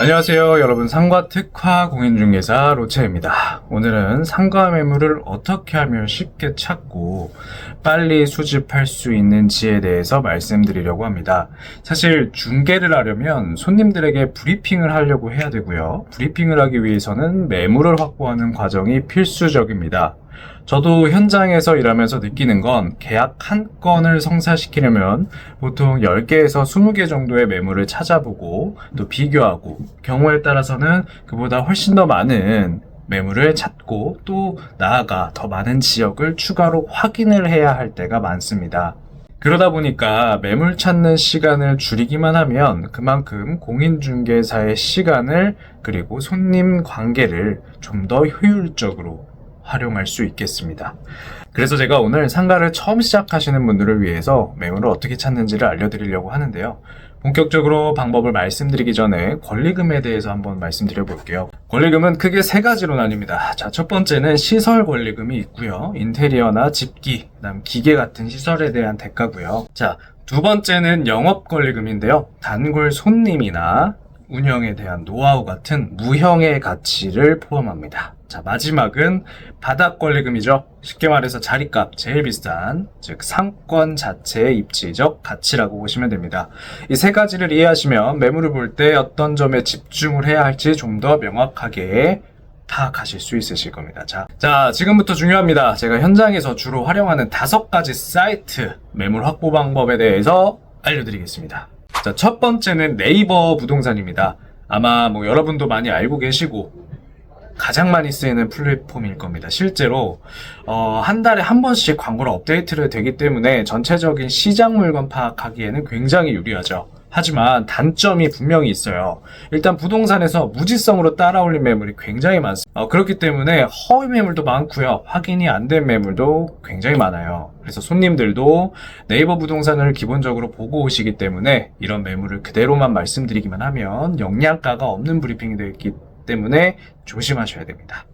안녕하세요 여러분. 상가 특화 공인중개사 로체입니다. 오늘은 상가 매물을 어떻게 하면 쉽게 찾고 빨리 수집할 수 있는지에 대해서 말씀드리려고 합니다. 사실 중개를 하려면 손님들에게 브리핑을 하려고 해야 되고요. 브리핑을 하기 위해서는 매물을 확보하는 과정이 필수적입니다 저도 현장에서 일하면서 느끼는 건 계약 한 건을 성사시키려면 보통 10개에서 20개 정도의 매물을 찾아보고 또 비교하고 경우에 따라서는 그보다 훨씬 더 많은 매물을 찾고 또 나아가 더 많은 지역을 추가로 확인을 해야 할 때가 많습니다. 그러다 보니까 매물 찾는 시간을 줄이기만 하면 그만큼 공인중개사의 시간을 그리고 손님 관계를 좀 더 효율적으로 활용할 수 있겠습니다. 그래서 제가 오늘 상가를 처음 시작하시는 분들을 위해서 매물을 어떻게 찾는지를 알려드리려고 하는데요. 본격적으로 방법을 말씀드리기 전에 권리금에 대해서 한번 말씀드려 볼게요. 권리금은 크게 세 가지로 나뉩니다. 자, 첫 번째는 시설 권리금이 있고요. 인테리어나 집기, 그다음 기계 같은 시설에 대한 대가고요. 자, 두 번째는 영업 권리금인데요. 단골 손님이나 운영에 대한 노하우 같은 무형의 가치를 포함합니다. 자, 마지막은 바닥 권리금이죠. 쉽게 말해서 자리값 제일 비싼, 즉 상권 자체의 입지적 가치라고 보시면 됩니다. 이 세 가지를 이해하시면 매물을 볼 때 어떤 점에 집중을 해야 할지 좀 더 명확하게 파악하실 수 있으실 겁니다. 자, 자, 지금부터 중요합니다. 제가 현장에서 주로 활용하는 다섯 가지 사이트 매물 확보 방법에 대해서 알려드리겠습니다. 자, 첫 번째는 네이버 부동산입니다. 아마 뭐 여러분도 많이 알고 계시고 가장 많이 쓰이는 플랫폼일 겁니다. 실제로 어, 한 달에 한 번씩 광고를 업데이트를 되기 때문에 전체적인 시장 물건 파악하기에는 굉장히 유리하죠. 하지만 단점이 분명히 있어요. 일단 부동산에서 무지성으로 따라올린 매물이 굉장히 많습니다. 어, 그렇기 때문에 허위 매물도 많고요. 확인이 안 된 매물도 굉장히 많아요. 그래서 손님들도 네이버 부동산을 기본적으로 보고 오시기 때문에 이런 매물을 그대로만 말씀드리기만 하면 영양가가 없는 브리핑이 되기 때문에 조심하셔야 됩니다.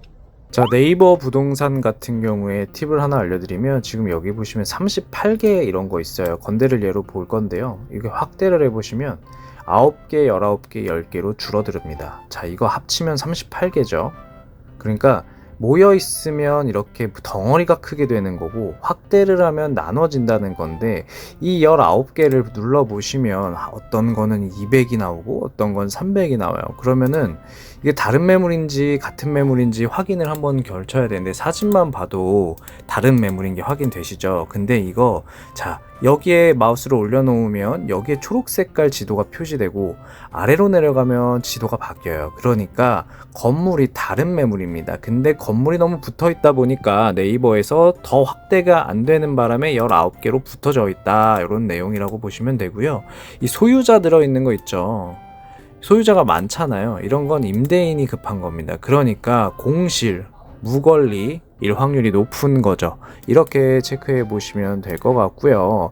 자, 네이버 부동산 같은 경우에 팁을 하나 알려드리면 지금 여기 보시면 38개 이런 거 있어요. 건대를 예로 볼 건데요. 이게 확대를 해보시면 9개, 19개, 10개로 줄어듭니다. 자, 이거 합치면 38개죠. 그러니까 모여 있으면 이렇게 덩어리가 크게 되는 거고 확대를 하면 나눠진다는 건데 이 19개를 눌러 보시면 어떤 거는 200이 나오고 어떤 건 300이 나와요. 그러면은 이게 다른 매물인지 같은 매물인지 확인을 한번 결쳐야 되는데 사진만 봐도 다른 매물인 게 확인되시죠? 근데 이거 자 여기에 마우스를 올려놓으면 여기에 초록 색깔 지도가 표시되고 아래로 내려가면 지도가 바뀌어요. 그러니까 건물이 다른 매물입니다. 근데 건물이 너무 붙어 있다 보니까 네이버에서 더 확대가 안 되는 바람에 19개로 붙어져 있다. 이런 내용이라고 보시면 되고요. 이 소유자 들어있는 거 있죠. 소유자가 많잖아요. 이런 건 임대인이 급한 겁니다. 그러니까 공실, 무권리, 일 확률이 높은 거죠. 이렇게 체크해 보시면 될 것 같고요.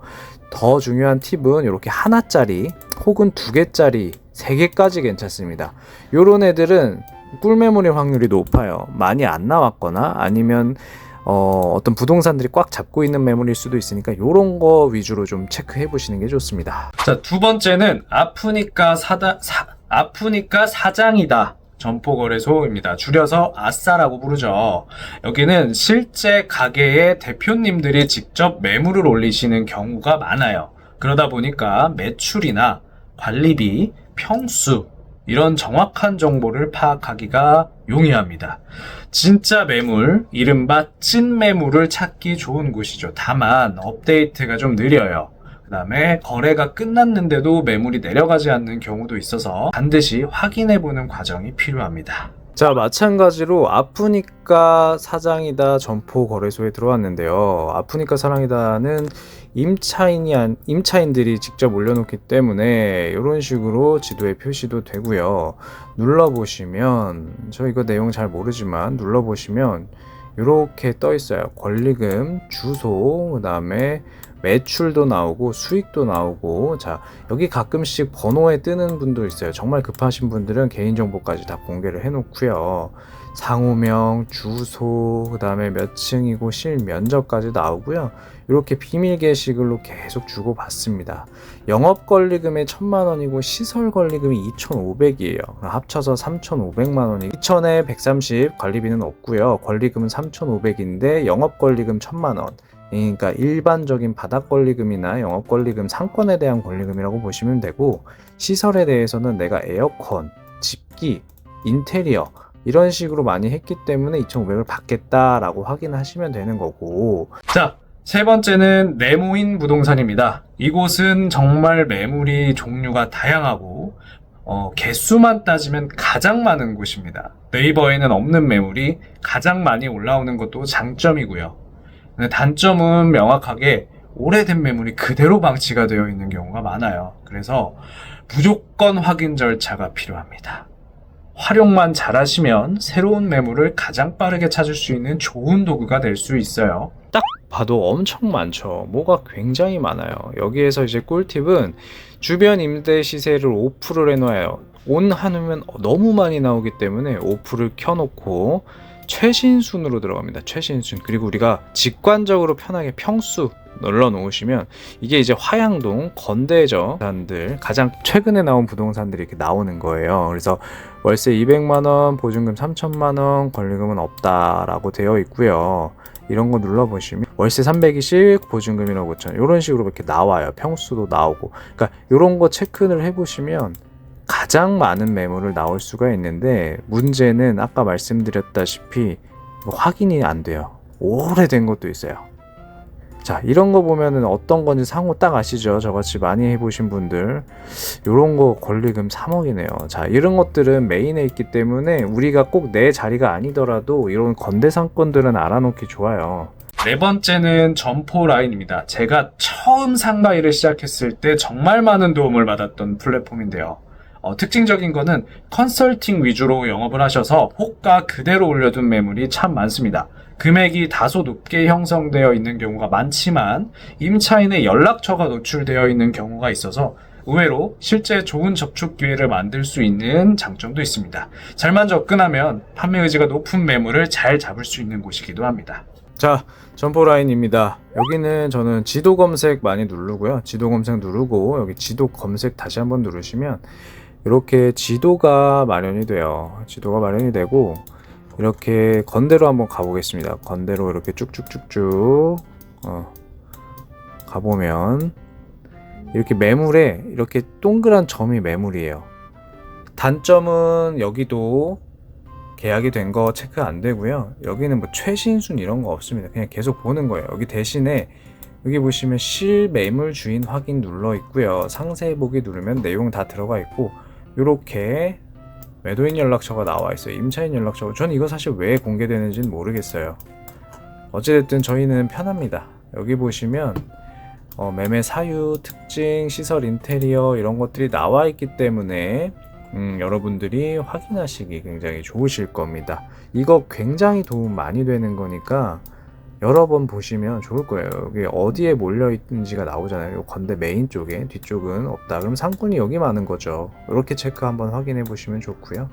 더 중요한 팁은 이렇게 하나짜리 혹은 두 개짜리 세 개까지 괜찮습니다. 요런 애들은 꿀매물일 확률이 높아요. 많이 안 나왔거나 아니면 어, 어떤 부동산들이 꽉 잡고 있는 매물일 수도 있으니까 요런 거 위주로 좀 체크해 보시는 게 좋습니다. 자, 두 번째는 아프니까 사다, 사, 아프니까 사장이다. 점포거래소입니다. 줄여서 아싸라고 부르죠. 여기는 실제 가게의 대표님들이 직접 매물을 올리시는 경우가 많아요. 그러다 보니까 매출이나 관리비, 평수, 이런 정확한 정보를 파악하기가 용이합니다. 진짜 매물, 이른바 찐 매물을 찾기 좋은 곳이죠. 다만 업데이트가 좀 느려요. 그 다음에 거래가 끝났는데도 매물이 내려가지 않는 경우도 있어서 반드시 확인해 보는 과정이 필요합니다. 자, 마찬가지로 아프니까 사장이다 점포 거래소에 들어왔는데요. 아프니까 사랑이다는 임차인이 안, 임차인들이 직접 올려놓기 때문에 이런 식으로 지도에 표시도 되고요. 눌러보시면 저 이거 내용 잘 모르지만 눌러보시면 이렇게 떠 있어요. 권리금, 주소, 그 다음에 매출도 나오고 수익도 나오고 자 여기 가끔씩 번호에 뜨는 분도 있어요 정말 급하신 분들은 개인정보까지 다 공개를 해 놓고요 상호명 주소 그 다음에 몇 층이고 실면적까지 나오고요 이렇게 비밀 게시글로 계속 주고 받습니다 영업 권리금이 1000만 원이고 시설 권리금이 2,500이에요. 합쳐서 3,500만 원이 2,000에 130 관리비는 없고요. 권리금은 3,500인데 영업 권리금 1,000만 원. 그러니까 일반적인 바닥 권리금이나 영업 권리금 상권에 대한 권리금이라고 보시면 되고 시설에 대해서는 내가 에어컨, 집기, 인테리어 이런 식으로 많이 했기 때문에 2,500을 받겠다라고 확인하시면 되는 거고 자, 세 번째는 네모인 부동산입니다. 이곳은 정말 매물이 종류가 다양하고 어, 개수만 따지면 가장 많은 곳입니다. 네이버에는 없는 매물이 가장 많이 올라오는 것도 장점이고요. 단점은 명확하게 오래된 매물이 그대로 방치가 되어 있는 경우가 많아요. 그래서 무조건 확인 절차가 필요합니다. 활용만 잘하시면 새로운 매물을 가장 빠르게 찾을 수 있는 좋은 도구가 될 수 있어요. 봐도 엄청 많죠. 뭐가 굉장히 많아요. 여기에서 이제 꿀팁은 주변 임대 시세를 오프를 해놔요. 온 한우면 너무 많이 나오기 때문에 오프를 켜놓고 최신순으로 들어갑니다. 최신순. 그리고 우리가 직관적으로 편하게 평수 눌러 놓으시면 이게 이제 화양동 건대저 부동산들 가장 최근에 나온 부동산들이 이렇게 나오는 거예요. 그래서 월세 200만 원, 보증금 3천만 원, 권리금은 없다라고 되어 있고요. 이런 거 눌러보시면 월세 320, 보증금이랑 5천 이런 식으로 이렇게 나와요. 평수도 나오고. 그러니까 이런 거 체크를 해보시면 가장 많은 매물을 나올 수가 있는데 문제는 아까 말씀드렸다시피 뭐 확인이 안 돼요. 오래된 것도 있어요. 자, 이런 거 보면은 어떤 건지 상호 딱 아시죠? 저같이 많이 해보신 분들. 요런 거 권리금 3억이네요. 자, 이런 것들은 메인에 있기 때문에 우리가 꼭 내 자리가 아니더라도 이런 건대 상권들은 알아놓기 좋아요. 네 번째는 점포 라인입니다. 제가 처음 상가 일을 시작했을 때 정말 많은 도움을 받았던 플랫폼인데요. 어, 특징적인 거는 컨설팅 위주로 영업을 하셔서 호가 그대로 올려둔 매물이 참 많습니다. 금액이 다소 높게 형성되어 있는 경우가 많지만 임차인의 연락처가 노출되어 있는 경우가 있어서 의외로 실제 좋은 접촉 기회를 만들 수 있는 장점도 있습니다. 잘만 접근하면 판매 의지가 높은 매물을 잘 잡을 수 있는 곳이기도 합니다. 자, 점포 라인입니다. 여기는 저는 지도 검색 많이 누르고요. 지도 검색 누르고 여기 지도 검색 다시 한번 누르시면 이렇게 지도가 마련이 돼요. 지도가 마련이 되고 이렇게 건대로 한번 가보겠습니다. 건대로 이렇게 쭉쭉쭉쭉 어, 가보면 이렇게 매물에 이렇게 동그란 점이 매물이에요. 단점은 여기도 계약이 된 거 체크 안 되고요. 여기는 뭐 최신순 이런 거 없습니다. 그냥 계속 보는 거예요. 여기 대신에 여기 보시면 실매물 주인 확인 눌러 있고요. 상세 보기 누르면 내용 다 들어가 있고 이렇게 매도인 연락처가 나와 있어요. 임차인 연락처. 저는 이거 사실 왜 공개되는지는 모르겠어요. 어찌됐든 저희는 편합니다. 여기 보시면 어, 매매 사유, 특징, 시설 인테리어 이런 것들이 나와 있기 때문에 음, 여러분들이 확인하시기 굉장히 좋으실 겁니다. 이거 굉장히 도움 많이 되는 거니까 여러 번 보시면 좋을 거예요. 여기 어디에 몰려 있는지가 나오잖아요. 요 건대 메인 쪽에 뒤쪽은 없다. 그럼 상권이 여기 많은 거죠. 이렇게 체크 한번 확인해 보시면 좋고요.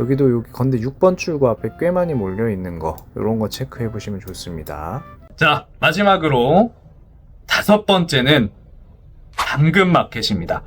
여기도 여기 건대 6번 출구 앞에 꽤 많이 몰려 있는 거 이런 거 체크해 보시면 좋습니다. 자, 마지막으로 다섯 번째는 당근 마켓입니다.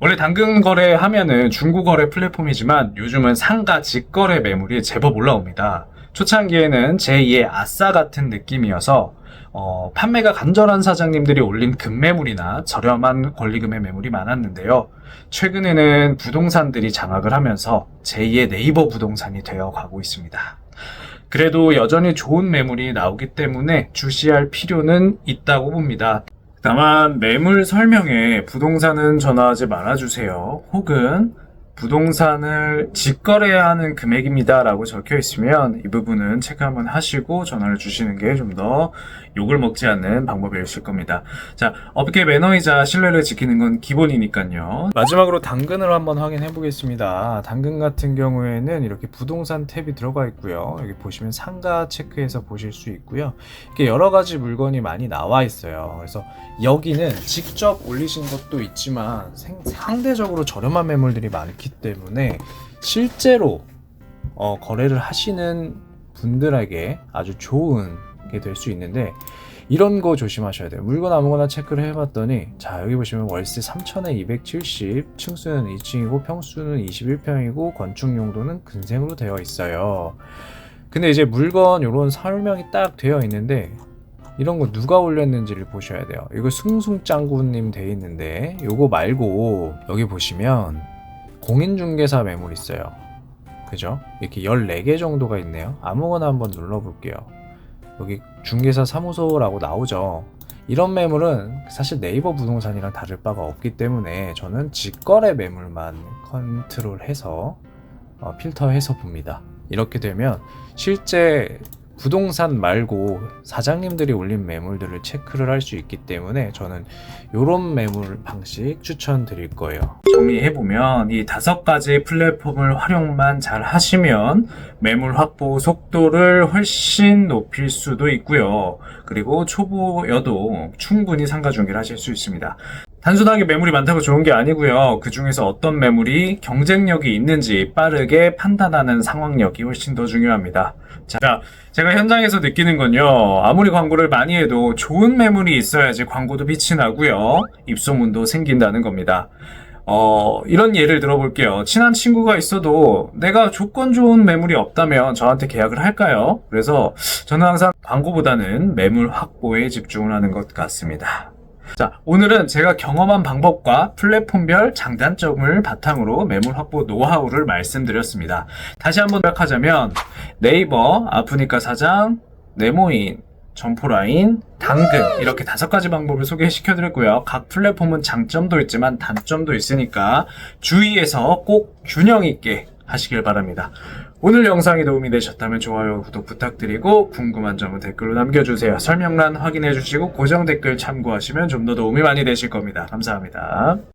원래 당근 거래 하면은 중고 거래 플랫폼이지만 요즘은 상가 직거래 매물이 제법 올라옵니다. 초창기에는 제2의 아싸 같은 느낌이어서 어, 판매가 간절한 사장님들이 올린 급매물이나 저렴한 권리금의 매물이 많았는데요. 최근에는 부동산들이 장악을 하면서 제2의 네이버 부동산이 되어 가고 있습니다. 그래도 여전히 좋은 매물이 나오기 때문에 주시할 필요는 있다고 봅니다. 다만 매물 설명에 부동산은 전화하지 말아주세요. 혹은 부동산을 직거래해야 하는 금액입니다라고 적혀 있으면 이 부분은 체크 한번 하시고 전화를 주시는 게 좀 더 욕을 먹지 않는 방법이실 겁니다. 자, 업계 매너이자 신뢰를 지키는 건 기본이니까요. 마지막으로 당근을 한번 확인해 보겠습니다. 당근 같은 경우에는 이렇게 부동산 탭이 들어가 있고요. 여기 보시면 상가 체크해서 보실 수 있고요. 이렇게 여러 가지 물건이 많이 나와 있어요. 그래서 여기는 직접 올리신 것도 있지만 생- 상대적으로 저렴한 매물들이 많기 때문에 실제로 어, 거래를 하시는 분들에게 아주 좋은 게 될 수 있는데 이런 거 조심하셔야 돼요. 물건 아무거나 체크를 해봤더니 자 여기 보시면 월세 3천에 270, 층수는 2층이고 평수는 21평이고 건축 용도는 근생으로 되어 있어요. 근데 이제 물건 이런 설명이 딱 되어 있는데 이런 거 누가 올렸는지를 보셔야 돼요. 이거 숭숭짱구님 돼 있는데 요거 말고 여기 보시면 공인중개사 매물 있어요. 그죠? 이렇게 14개 정도가 있네요. 아무거나 한번 눌러볼게요. 여기 중개사 사무소라고 나오죠. 이런 매물은 사실 네이버 부동산이랑 다를 바가 없기 때문에 저는 직거래 매물만 컨트롤해서 어, 필터해서 봅니다. 이렇게 되면 실제 부동산 말고 사장님들이 올린 매물들을 체크를 할 수 있기 때문에 저는 이런 매물 방식 추천드릴 거예요. 정리해보면 이 다섯 가지 플랫폼을 활용만 잘 하시면 매물 확보 속도를 훨씬 높일 수도 있고요. 그리고 초보여도 충분히 상가 중개를 하실 수 있습니다. 단순하게 매물이 많다고 좋은 게 아니고요. 그 중에서 어떤 매물이 경쟁력이 있는지 빠르게 판단하는 상황력이 훨씬 더 중요합니다. 자, 제가 현장에서 느끼는 건요. 아무리 광고를 많이 해도 좋은 매물이 있어야지 광고도 빛이 나고요. 입소문도 생긴다는 겁니다. 어, 이런 예를 들어볼게요. 친한 친구가 있어도 내가 조건 좋은 매물이 없다면 저한테 계약을 할까요? 그래서 저는 항상 광고보다는 매물 확보에 집중을 하는 것 같습니다. 자, 오늘은 제가 경험한 방법과 플랫폼별 장단점을 바탕으로 매물 확보 노하우를 말씀드렸습니다. 다시 한번 요약하자면 네이버, 아프니까 사장, 네모인, 점포라인, 당근 이렇게 다섯 가지 방법을 소개시켜 드렸고요. 각 플랫폼은 장점도 있지만 단점도 있으니까 주의해서 꼭 균형 있게 하시길 바랍니다. 오늘 영상이 도움이 되셨다면 좋아요, 구독 부탁드리고 궁금한 점은 댓글로 남겨주세요. 설명란 확인해 주시고 고정 댓글 참고하시면 좀 더 도움이 많이 되실 겁니다. 감사합니다.